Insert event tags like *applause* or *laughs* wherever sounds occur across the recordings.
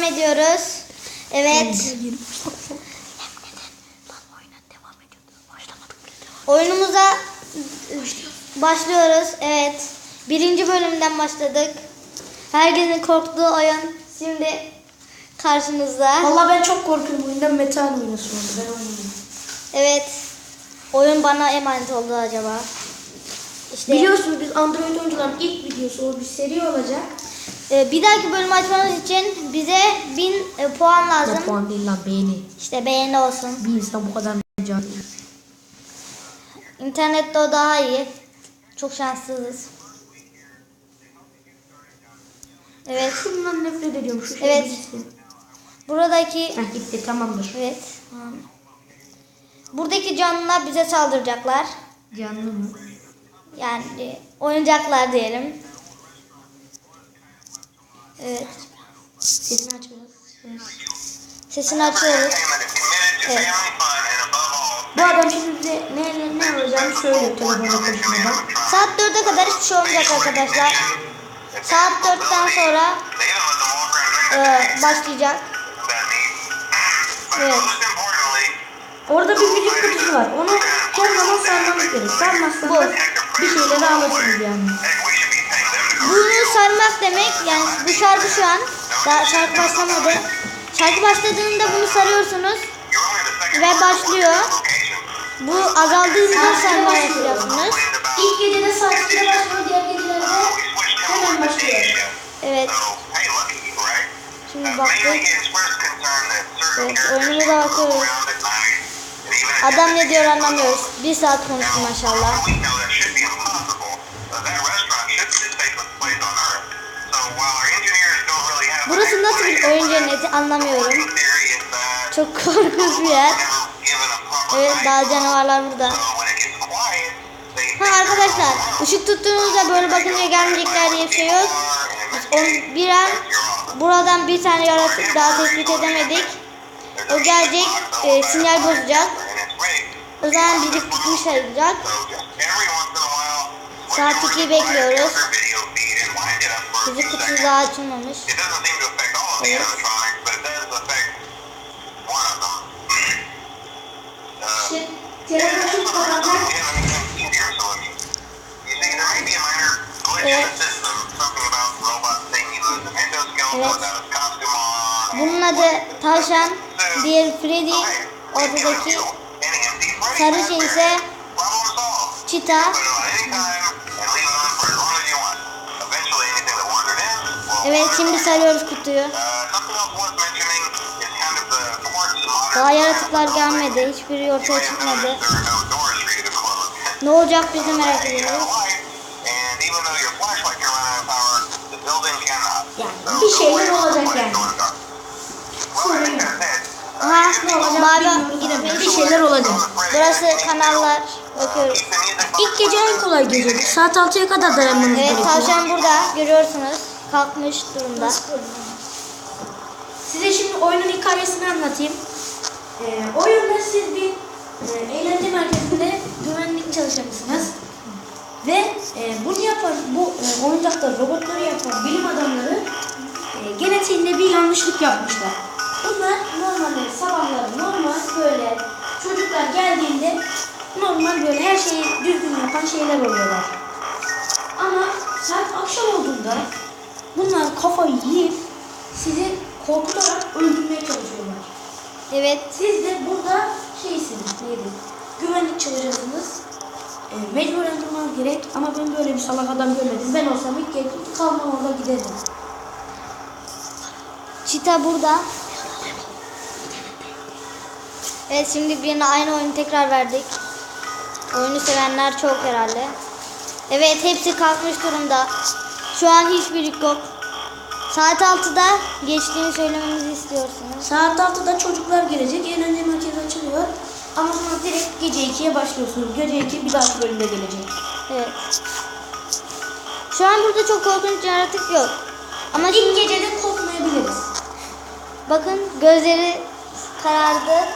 devam ediyoruz. Evet. Oyunumuza başlıyoruz. Evet. Birinci bölümden başladık. Herkesin korktuğu oyun şimdi karşınızda. Valla ben çok korkuyorum oyundan Metehan oynasın. Ben oynayayım. Evet. Oyun bana emanet oldu acaba. İşte Biliyorsunuz biz Android oyuncuların ilk videosu o bir seri olacak. E, bir dahaki bölüm açmamız için bize 1000 e, puan Ne lazım. puan değil lan beğeni. İşte beğeni olsun. Bir insan bu kadar mecan. İnternette o daha iyi. Çok şanssızız. Evet. *laughs* Şundan nefret ediyorum şu şey Evet. bitsin. Buradaki Heh gitti tamamdır. evet. tamam. Buradaki canlılar bize saldıracaklar. Canlı mı? Yani oyuncaklar diyelim. Evet. Sesini aç biraz. Evet. Sesini açıyoruz. Evet. Bu adam şimdi bize ne, ne, ne olacağını söylüyor telefonla konuşmadan. Saat 4'e kadar hiçbir şey olmayacak arkadaşlar. Saat 4'ten sonra e, başlayacak. Evet. Orada bir müzik kutusu var. Onu her zaman sarmamız gerek. Sarmazsanız bir şeyleri alırsınız yani. Sarmak demek yani bu şarkı şu an daha şarkı başlamadı. Şarkı başladığında bunu sarıyorsunuz ve başlıyor. Bu azaldığında sarma yapacaksınız. İlk gecede 2'de başlıyor, diğer gecelerde hemen başlıyor. Evet. Şimdi baktık. Evet, oyunumuza bakıyoruz. Adam ne diyor anlamıyoruz. Bir saat konuştu maşallah. Burası nasıl bir oyun cenneti anlamıyorum. Çok korkunç bir yer. Evet daha canavarlar burada. Ha arkadaşlar ışık tuttuğunuzda böyle bakınca gelmeyecekler diye şey yok. Biz bir an buradan bir tane yaratık daha tespit edemedik. O gelecek e, sinyal bozacak. O zaman bizi tutmuş sayılacak. Saat 2'yi bekliyoruz. Bizi kutusu daha açılmamış. Of the Evet. animatronics, but it does affect one of them. Uh, İşte telefonu kapanmak yeah, let me give you easier solution. You see, there may be a minor glitch in the system, something about the robot saying he loses an endoskeleton Evet. without his costume on. Bunun adı tavşan, diğer Freddy, ortadaki sarı şey ise çita. Put it on any Daha yaratıklar gelmedi. Hiçbiri ortaya çıkmadı. Ne olacak biz de merak ediyoruz. Yani bir şeyler olacak yani. be able to mavi bilmiyorum. Bir şeyler olacak. Burası kanallar. Bakıyoruz. İlk gece en kolay geceydi. Saat 6'ya kadar dayanmanız Evet gerekiyor. tavşan burada. Görüyorsunuz. Kalkmış durumda. Size şimdi oyunun hikayesini anlatayım. Ee, oyunda siz bir e, eğlence merkezinde güvenlik çalışanısınız. Ve e, bunu yapan, bu e, oyuncakları, robotları yapan bilim adamları e, genetiğinde bir yanlışlık yapmışlar. Bunlar normalde sabahları normal böyle çocuklar geldiğinde normal böyle her şeyi düzgün yapan şeyler oluyorlar. Ama saat akşam olduğunda bunlar kafayı yiyip sizi korkutarak öldürmeye çalışıyorlar. Evet. Siz de burada şeysiniz, neydi? Güvenlik çalışansınız. E, mecburen durmanız gerek ama ben böyle bir salak adam görmedim. Ben olsam ilk gece kalmam orada giderdim. Çita burada. Evet şimdi birine aynı oyunu tekrar verdik. Oyunu sevenler çok herhalde. Evet hepsi kalkmış durumda. Şu an hiçbir yok. Saat 6'da geçtiğini söylememizi istiyorsunuz. Saat 6'da çocuklar gelecek. Eğlence merkezi açılıyor. Ama sonra direkt gece 2'ye başlıyorsunuz. Gece 2 bir dahaki bölümde gelecek. Evet. Şu an burada çok korkunç yaratık yok. Ama İlk şimdi gecede korkmayabiliriz. bakın gözleri karardı.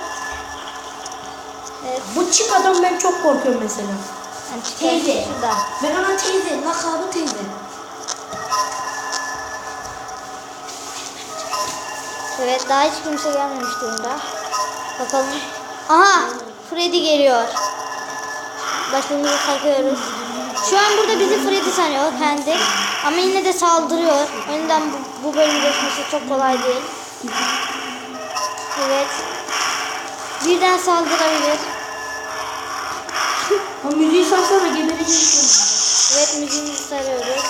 Evet. Bu çık adam ben çok korkuyorum mesela. Yani Teyze. şurada. Ben ona teyze, lakabı teyze. Evet daha hiç kimse gelmemiş durumda. Bakalım. Aha Freddy geliyor. Başlığımızı takıyoruz. Şu an burada bizi Freddy sanıyor kendi. Ama yine de saldırıyor. Yüzden bu, bu bölüm geçmesi çok kolay değil. Evet. Birden saldırabilir. O müziği sarsana geberecek. Evet müziğimizi sarıyoruz.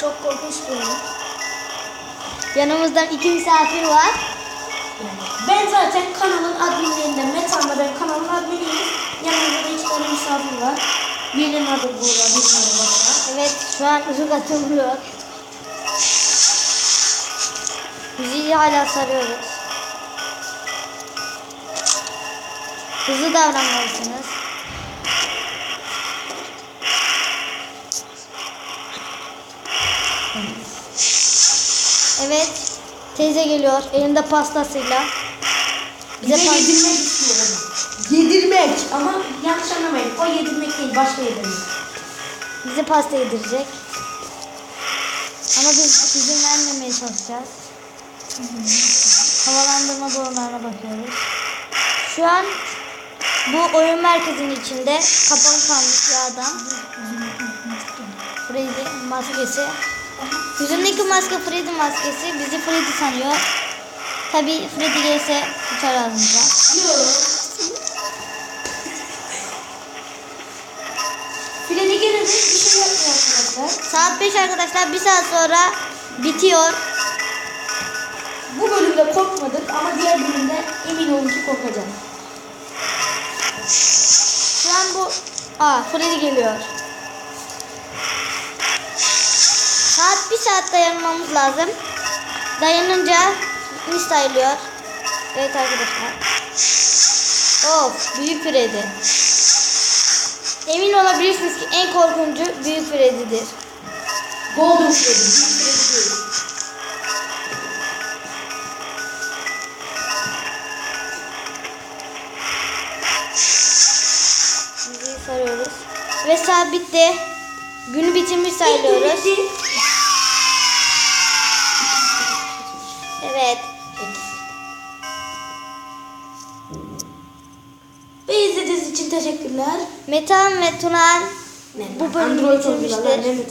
Çok korkunç bir. Yanımızda iki misafir var. Ben zaten kanalın adminlerinden Metan'da ben kanalın adminiyim. Yanımda da iki tane misafir var. Birinin adı Buğra, birinin adı Başar. Evet şu an ışık atılıyor. Müziği hala sarıyoruz. Hızlı davranmalısınız. Evet. Teyze geliyor elinde pastasıyla. Bize Bize pas- yedirmek istiyorum. Yedirmek. Ama yanlış anlamayın. O yedirmek değil, başka yedirmek. Bize pasta yedirecek. Ama biz izin vermemeye çalışacağız. Havalandırma borularına bakıyoruz. Şu an bu oyun merkezinin içinde kapalı kalmış bir adam. Freddy maskesi. Yüzündeki maske Freddy maskesi. Bizi Freddy sanıyor. Tabi Freddy gelirse uçar ağzımıza. Freni gelince bir şey yapmıyor arkadaşlar. Saat 5 arkadaşlar. Bir saat sonra bitiyor. Bu bölümde korkmadık ama diğer bölümde emin olun ki korkacağım. Şu an bu... Aa Freddy geliyor. Saat bir saat dayanmamız lazım. Dayanınca mis sayılıyor. Evet arkadaşlar. Of büyük Freddy. Emin olabilirsiniz ki en korkuncu büyük Freddy'dir. Golden Freddy. Büyük Freddy değil. Müziği sarıyoruz. Ve saat bitti. Günü bitirmiş sayılıyoruz. Bitti. Teşekkürler. Metan ve Tunan bu bölümü bitirmiştir.